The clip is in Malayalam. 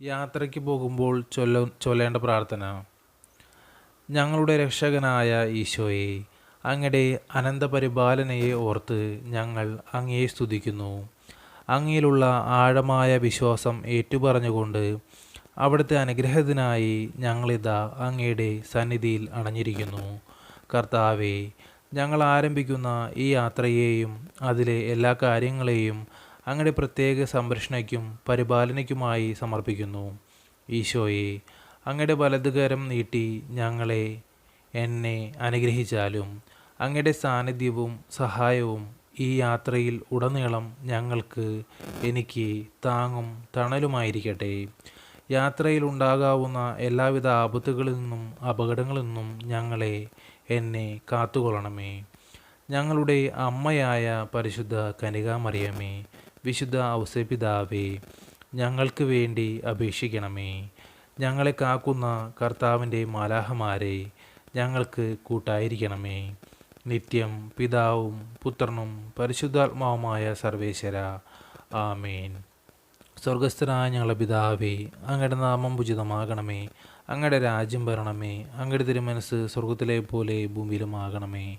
യാത്രയ്ക്ക് പോകുമ്പോൾ ചൊല്ല ചൊല്ലേണ്ട പ്രാർത്ഥന. ഞങ്ങളുടെ രക്ഷകനായ ഈശോയെ അങ്ങയുടെ അനന്തപരിപാലനയെ ഓർത്ത് ഞങ്ങൾ അങ്ങയെ സ്തുതിക്കുന്നു. അങ്ങയിലുള്ള ആഴമായ വിശ്വാസം ഏറ്റുപറഞ്ഞുകൊണ്ട് അവിടുത്തെ അനുഗ്രഹത്തിനായി ഞങ്ങളിതാ അങ്ങയുടെ സന്നിധിയിൽ അണഞ്ഞിരിക്കുന്നു കർത്താവെ ഞങ്ങൾ ആരംഭിക്കുന്ന ഈ യാത്രയെയും അതിലെ എല്ലാ കാര്യങ്ങളെയും അങ്ങയുടെ പ്രത്യേക സംരക്ഷണയ്ക്കും പരിപാലനയ്ക്കുമായി സമർപ്പിക്കുന്നു. ഈശോയെ അങ്ങയുടെ വലതുകരം നീട്ടി ഞങ്ങളെ എന്നെ അനുഗ്രഹിച്ചാലും അങ്ങയുടെ സാന്നിധ്യവും സഹായവും ഈ യാത്രയിൽ ഉടനീളം ഞങ്ങൾക്ക് എനിക്ക് താങ്ങും തണലുമായിരിക്കട്ടെ. യാത്രയിൽ ഉണ്ടാകാവുന്ന എല്ലാവിധ ആപത്തുകളിൽ നിന്നും അപകടങ്ങളിൽ നിന്നും ഞങ്ങളെ എന്നെ കാത്തുകൊള്ളണമേ. ഞങ്ങളുടെ അമ്മയായ പരിശുദ്ധ കനികാമറിയമേ വിശുദ്ധ ഔസപിതാവേ ഞങ്ങൾക്ക് വേണ്ടി അപേക്ഷിക്കണമേ. ഞങ്ങളെ കാക്കുന്ന കർത്താവിന്റെ മാലാഹമാരെ ഞങ്ങൾക്ക് കൂട്ടായിരിക്കണമേ. നിത്യം പിതാവും പുത്രനും പരിശുദ്ധാത്മാവുമായ സർവേശ്വര. ആമേൻ. സ്വർഗസ്ഥനായ ഞങ്ങളുടെ പിതാവേ അങ്ങയുടെ നാമം ഉചിതമാകണമേ. അങ്ങയുടെ രാജ്യം വരണമേ. അങ്ങയുടെ തിരുമനസ് സ്വർഗത്തിലെ പോലെ ഭൂമിയിലുമാകണമേ.